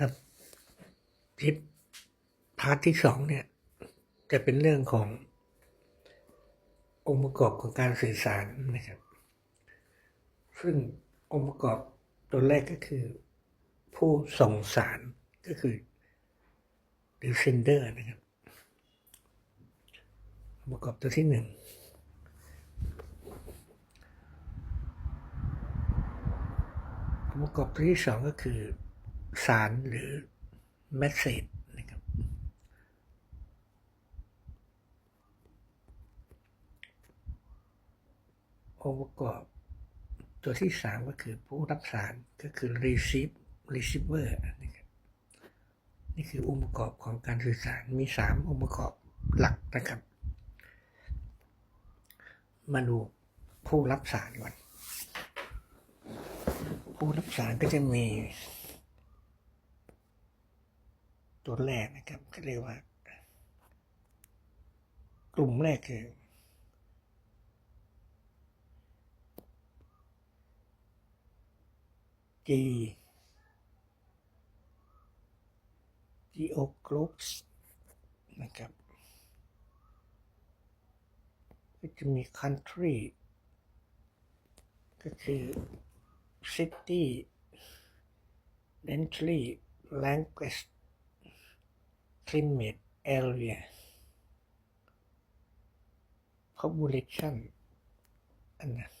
ครับคลิปพาร์ทที่สองเนี่ย จะเป็นเรื่องของ องค์ประกอบของการสื่อสารนะครับ ซึ่งองค์ประกอบตัวแรกก็คือ ผู้ส่งสารก็คือหรือ sender นะครับองค์ประกอบตัวที่หนึ่งองค์ประกอบตัวที่สองก็คือ สารหรือ message นะครับ องค์ประกอบตัวที่สามก็คือผู้รับสารก็คือ receive receiver นะครับนี่คือองค์ประกอบของการสื่อสารมีสามองค์ประกอบหลักนะครับ มาดูผู้รับสารก่อนผู้รับสารก็จะมี ตัวแรกนะครับก็เรียกว่า กลุ่มแรกคือ G Geo Groups นะครับก็จะมี country ก็คือ city country language climate area population อันนั้น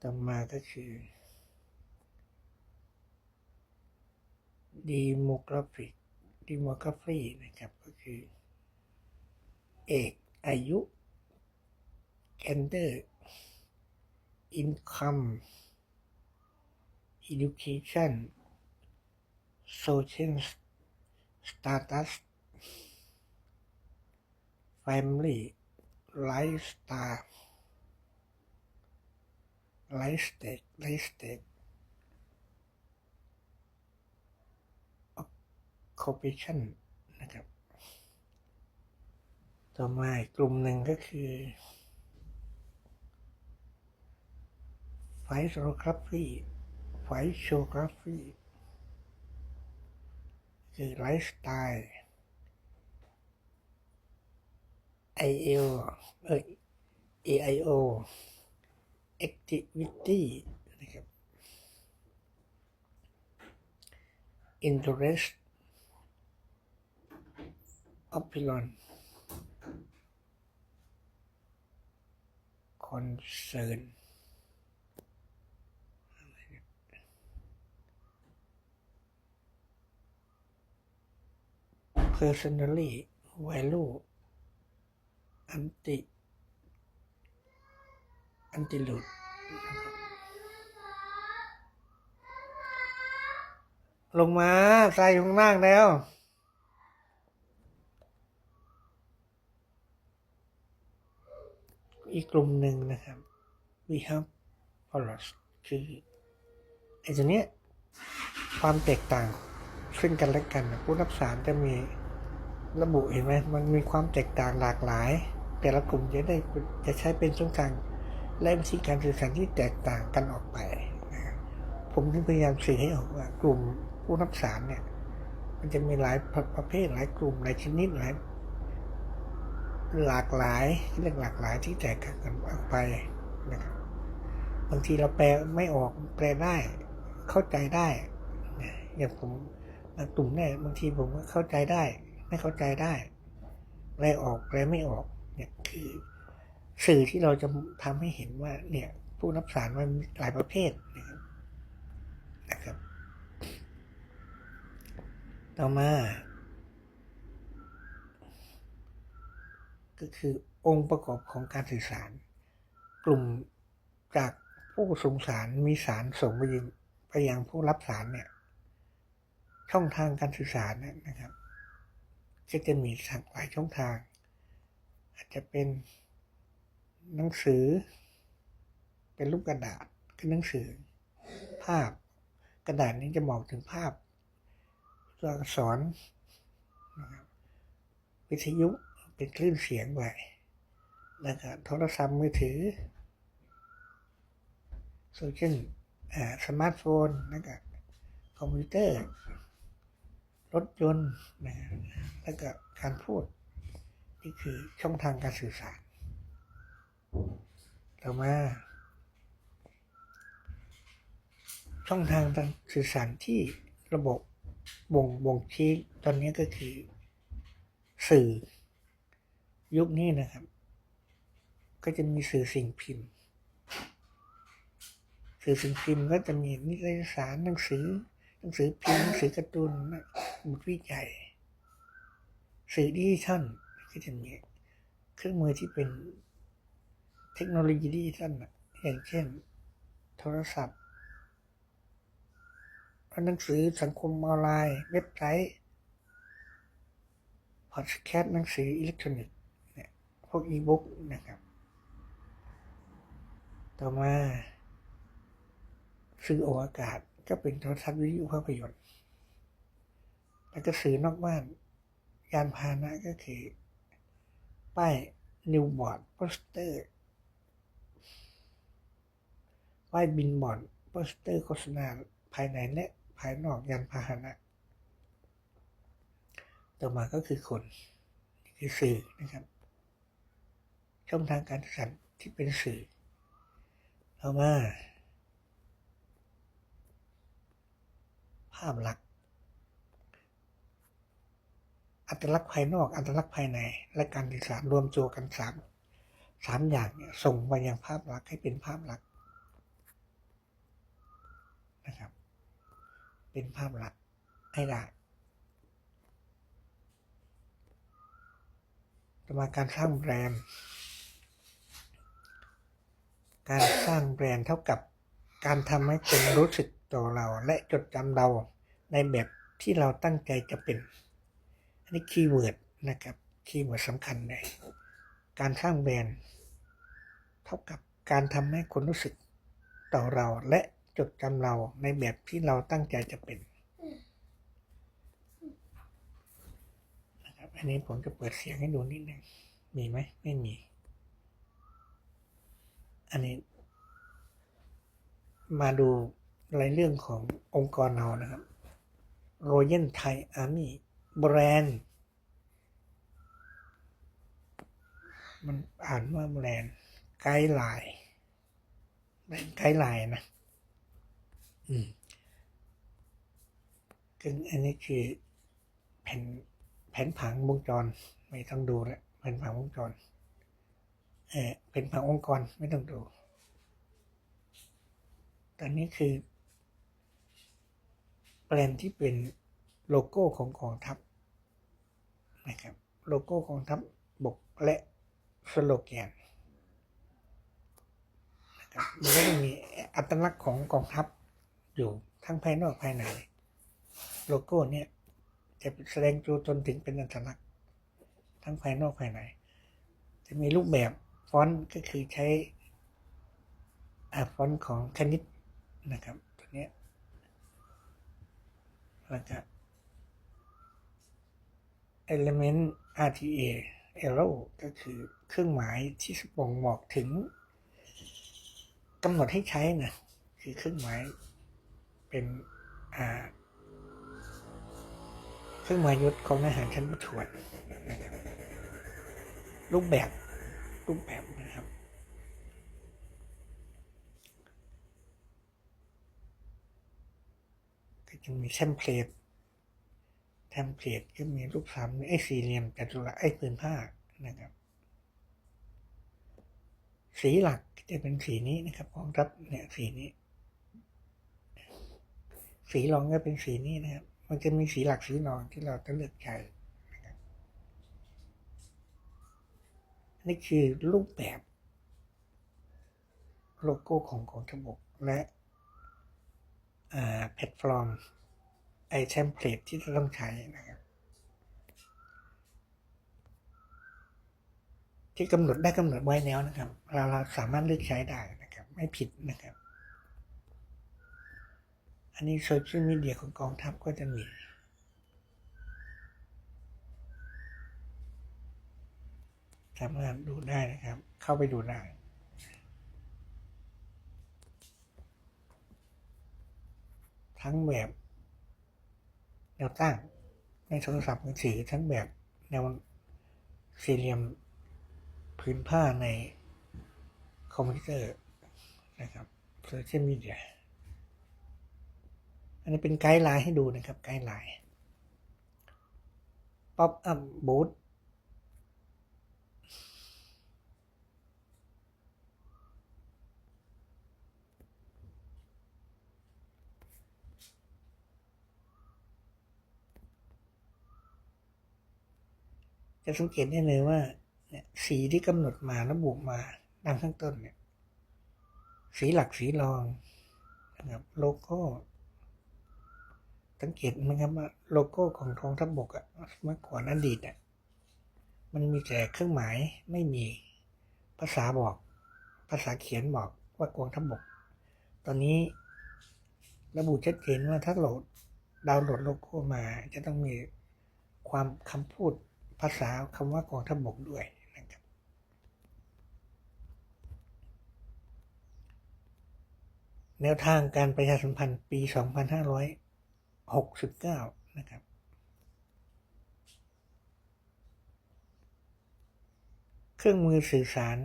ต่อมาก็คือ demographic demography นะครับ ก็คือ เอกอายุ gender income education social status family lifestyle life stage life stage occupation นะครับ ต่อมาอีกกลุ่มหนึ่งก็คือ Physography Physography physiography physiography คือ lifestyle IL เอ้ย AIO activity นะครับ interest opinion concern personally value anti antilude ลงมาใส่ข้างล่างแล้วอีกกลุ่มหนึ่งนะครับ we have follows คือไอ้ตัวเนี้ยความแตกต่างซึ่งกันและกันผู้รับสารจะมี ระบุเห็นไหมมันมีความแตกต่างหลากหลาย แต่ละกลุ่มจะได้จะใช้เป็นช่องทางและวิธีการสื่อสารที่แตกต่างกันออกไป ผมจึงพยายามสื่อให้ออกว่ากลุ่มผู้รับสารเนี่ย มันจะมีหลายประประเภทหลายกลุ่มหลายชนิดหลายหลากหลายเรื่องหลากหลายที่แตกต่างกันออกไปนะครับบางทีเราแปลไม่ออกแปลได้ เข้าใจได้อย่างผมบางกลุ่มเนี่ยบางทีผมก็เข้าใจได้ ไม่เข้าใจได้แปลออกแปลไม่ออกเนี่ยคือสื่อที่เราจะทำให้เห็นว่า เนี่ย ผู้รับสารมันมีหลายประเภทนะครับนะครับ ต่อมา ก็คือองค์ประกอบของการสื่อสาร กลุ่มจากผู้ส่งสารมีสารส่งไปยังไปยังผู้รับสารเนี่ย ช่องทางการสื่อสารนะครับ ก็จะมีหลายช่องทาง อาจจะเป็นหนังสือ เป็นรูปกระดาษคือหนังสือ ภาพกระดาษนี้จะบอกถึงภาพตัวอักษรวิทยุเป็นคลื่นเสียงไปแล้วก็โทรศัพท์มือถือโซเชียลอ่าสมาร์ทโฟนแล้วก็คอมพิวเตอร์ รถยนต์นะแล้วก็การพูด นี่คือช่องทางการสื่อสาร ต่อมา ช่องทางการสื่อสารที่ระบบบ่งบ่งชี้ตอนนี้ก็คือสื่อยุคนี้นะครับ ก็จะมีสื่อสิ่งพิมพ์ สื่อสิ่งพิมพ์ก็จะมีนิตยสารหนังสือ หนังสือพิมพ์หนังสือการ์ตูนบทวิจัยสื่อดิจิทัลก็จะมีเครื่องมือที่เป็นเทคโนโลยีดิจิทัลน่ะอย่างเช่น โทรศัพท์หนังสือสังคมออนไลน์เว็บไซต์พอดแคสต์หนังสืออิเล็กทรอนิกส์เนี่ยพวกอีบุ๊กนะครับ ต่อมา สื่อออกอากาศ ก็เป็นโทรทัศน์วิทยุภาพยนตร์ แล้วก็สื่อนอกบ้าน ยานพาหนะก็คือ ป้ายนิวบอร์ดโปสเตอร์ ป้ายบินบอร์ดโปสเตอร์โฆษณาภายในและภายนอกยานพาหนะ ต่อมาก็คือคนนี่คือสื่อนะครับช่องทางการสื่อสารที่เป็นสื่อต่อมาาพลักษณ์ อัตลักษณ์ภายนอก อัตลักษณ์ภายใน และการสื่อสารรวมตัวกันสามสามอย่างเนี่ยส่งไปยังภาพลักษณ์ให้เป็นภาพลักษณ์นะครับ เป็นภาพลักษณ์ให้ได้ต่อมาการสร้างแบรนด์ การสร้างแบรนด์เท่ากับการทำให้คนรู้สึก ต่อเราและจดจำเราในแบบที่เราตั้งใจจะเป็น อันนี้คีย์เวิร์ดนะครับ คีย์เวิร์ดสำคัญเลย การสร้างแบรนด์เท่ากับการทำให้คนรู้สึกต่อเราและจดจำเราในแบบที่เราตั้งใจจะเป็นนะครับ อันนี้ผมจะเปิดเสียงให้ดูนิดนึง มีไหม ไม่มี อันนี้ มาดู รายเรื่องขององค์กรเรานะครับ Royal Thai Army แบรนด์มันอ่านว่าแบรนด์ไกด์ไลน์แบรนด์ไกด์ไลน์นะ อืมซึ่งอันนี้คือแผ่นแผนผังวงจร ไม่ต้องดูแล้วแผนผังวงจร เออเป็นผังองค์กรไม่ต้องดู ตอนนี้คือ แบรนที่เป็นโลโก้ของกองทัพนะครับโลโก้กองทัพบกและสโลแกนนะครับมันก็จะมีอัตลักษณ์ของกองทัพอยู่ทั้งภายนอกภายในโลโก้เนี่ยจะแสดงตัวตนถึงเป็นอัตลักษณ์ทั้งภายนอกภายใน จะมีรูปแบบฟอนต์ก็คือใช้อฟอนต์ของคณิตนะครับ นี้ยแล้วก็ element RTA arrow ก็คือเครื่องหมายที่บ่งบอกถึงกำหนดให้ใช้นะคือเครื่องหมายเป็นเครื่องหมายยุทธของทหารชั้นประทวนนะครับรูปแบบรูปแบบนะครับ จะมีเทมเพลตเทมเพลตก็มีรูปสามไอ้สี่เหลี่ยมจัตุรัสไอ้ผืนผ้านะครับ สีหลักจะเป็นสีนี้นะครับของรับเนี่ยสีนี้ สีรองก็เป็นสีนี้นะครับ มันจะมีสีหลักสีรองที่เราต้องเลือกใช้นี่คือรูปแบบ โลโก้ของกองทัพบกและ แพลตฟอร์มไอเทมเพลตที่จะต้องใช้นะครับ ที่กำหนดได้กำหนดไว้แล้วนะครับ เราเราสามารถเลือกใช้ได้นะครับ ไม่ผิดนะครับ อันนี้โซเชียลมีเดียของกองทัพก็จะมีสามารถดูได้นะครับ เข้าไปดูได้ ทั้งแบบแนวตั้งในโทรศัพท์มือถือทั้งแบบแนวสี่เหลี่ยมพื้นผ้าในคอมพิวเตอร์นะครับโซเชียลมีเดียอันนี้เป็นไกด์ไลน์ให้ดูนะครับ ไกด์ไลน์ ป๊อปอัพบูธ จะสังเกตได้เลยว่า เนี่ยสีที่กำหนดมาระบุมาดังข้างต้นเนี่ย สีหลักสีรองนะครับโลโก้ สังเกตไหมครับว่าโลโก้ของกองทัพบกอะเมื่อก่อนอดีตอะมันมีแต่เครื่องหมายไม่มีภาษาบอก ภาษาเขียนบอกว่ากองทัพบกตอนนี้ระบุชัดเจนว่าถ้าโหลดดาวน์โหลดโลโก้มาจะต้องมีความคำพูด ภาษาคำว่ากองทัพบกด้วยนะครับ แนวทางการประชาสัมพันธ์ปี 2569 นะครับ เครื่องมือสื่อสาร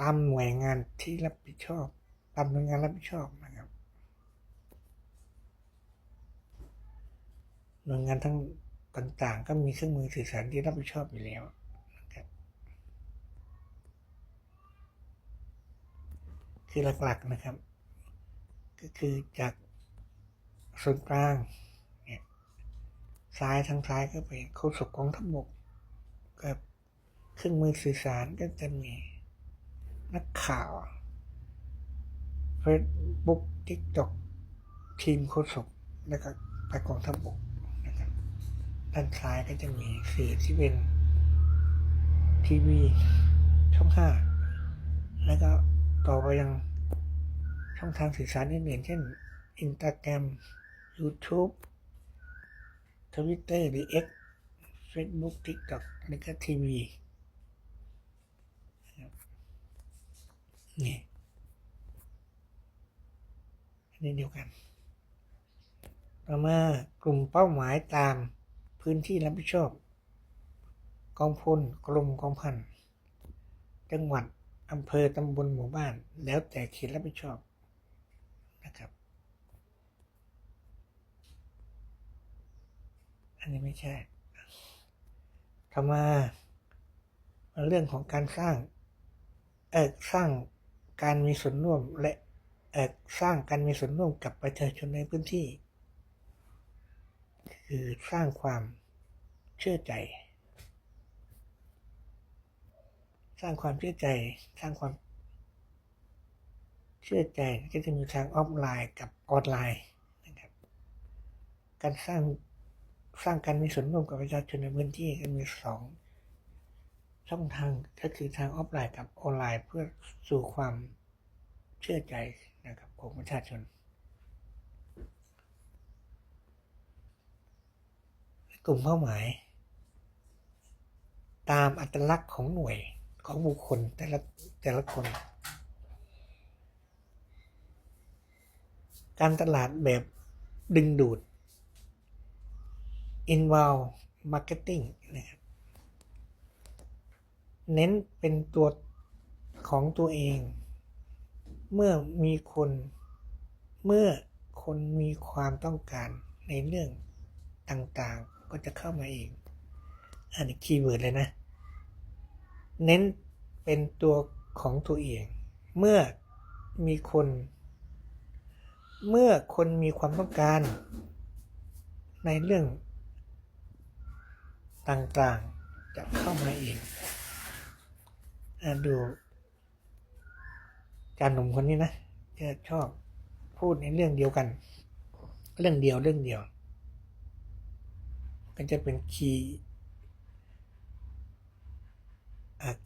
ตามหน่วยงานที่รับผิดชอบ ตามหน่วยงานรับผิดชอบนะครับหน่วยงานทั้ง ต่างๆ ก็มีเครื่องมือสื่อสารที่รับผิดชอบอยู่แล้วนะครับคือหลักๆนะครับ ก็คือจากส่วนกลางเนี่ยซ้ายทางซ้ายก็เป็นโฆษกกองทัพบกกับเครื่องมือสื่อสารก็จะมีนักข่าว Facebook TikTok ทีมโฆษกแล้วก็ไปกองทัพบก ด้านซ้ายก็จะมีสื่อที่เป็นทีวีช่องห้าแล้วก็ต่อไปยังช่องทางสื่อสารอื่นๆเช่น Instagram YouTube Twitter หรือ X Facebook TikTok แล้วก็ทีวีนี่อันนี้เดียวกัน ต่อมากลุ่มเป้าหมายตาม พื้นที่รับผิดชอบ กองพลกรมกองพัน จังหวัดอำเภอตำบลหมู่บ้าน แล้วแต่เขตรับผิดชอบนะครับ อันนี้ไม่ใช่ต่อมาเรื่องของการสร้างเออสร้างการมีส่วนร่วมและเออสร้างการมีส่วนร่วมกับประชาชนในพื้นที่ คือสร้างความเชื่อใจ สร้างความเชื่อใจ สร้างความ เชื่อใจก็จะมีทางออฟไลน์กับออนไลน์นะครับ การสร้างสร้างการมีส่วนร่วมกับประชาชนในพื้นที่ก็มีสองช่องทางก็คือทางออฟไลน์กับออนไลน์เพื่อสู่ความเชื่อใจนะครับของประชาชน กลุ่มเป้าหมาย ตามอัตลักษณ์ของหน่วยของบุคคลแต่ละแต่ละคน การตลาดแบบดึงดูด inbound marketing นะครับเน้นเป็นตัวของตัวเอง เมื่อมีคนเมื่อคนมีความต้องการในเรื่องต่างๆ ก็จะเข้ามาเอง อันนี้คีย์เวิร์ดเลยนะ เน้นเป็นตัวของตัวเอง เมื่อมีคน เมื่อคนมีความต้องการในเรื่องต่างๆ จะเข้ามาเองอดูจานหนุ่มคนนี้นะจะชอบพูดในเรื่องเดียวกัน เรื่องเดียวเรื่องเดียว ก็จะเป็นคีย์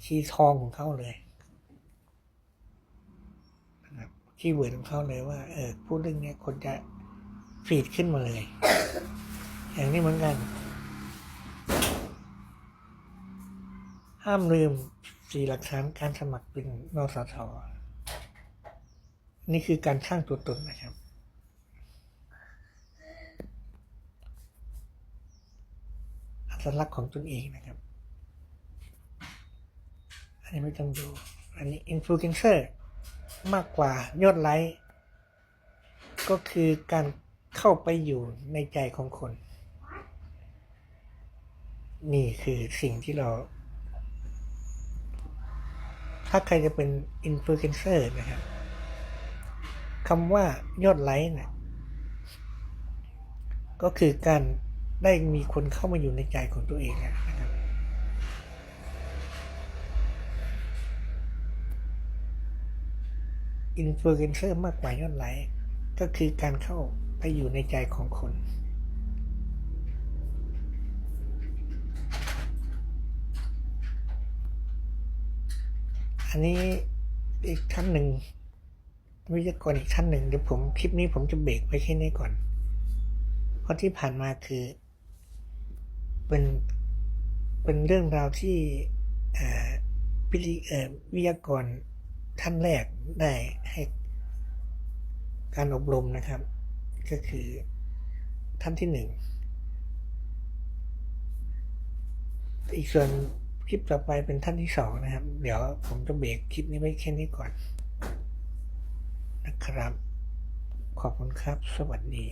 คีย์ทองของเขาเลยนะครับคีย์เวิร์ดของเขาเลยว่า เออพูดเรื่องเนี้ยคนจะฟีดขึ้นมาเลย อย่างนี้เหมือนกัน ห้ามลืมสี่หลักฐานการสมัครเป็นนสทนี่คือการสร้างตัวตนนะครับ สัญลักษณ์ของตนเองนะครับ อันนี้ไม่ต้องดู อันนี้อินฟลูเอนเซอร์มากกว่ายอดไลค์ก็คือการเข้าไปอยู่ในใจของคน นี่คือสิ่งที่เรา ถ้าใครจะเป็นอินฟลูเอนเซอร์นะครับคำว่ายอดไลค์นี่ยก็คือการ ได้มีคนเข้ามาอยู่ในใจของตัวเองนะครับ อินฟลูเอนเซอร์มากกว่ายอดไลค์ก็คือการเข้าไปอยู่ในใจของคน อันนี้อีกท่านหนึ่งวิทยากรอีกท่านหนึ่งเดี๋ยวผมคลิปนี้ผมจะเบรกไว้แค่นี้ก่อน เพราะที่ผ่านมาคือ เป็นเป็นเรื่องราวที่พิธีเอ่อวิทยากรท่านแรกได้ให้การอบรมนะครับ ก็คือท่านที่หนึ่งอีกส่วนคลิปต่อไปเป็นท่านที่สองนะครับ เดี๋ยวผมจะเบรกคลิปนี้ไว้แค่นี้ก่อน นะครับ ขอบคุณครับ สวัสดี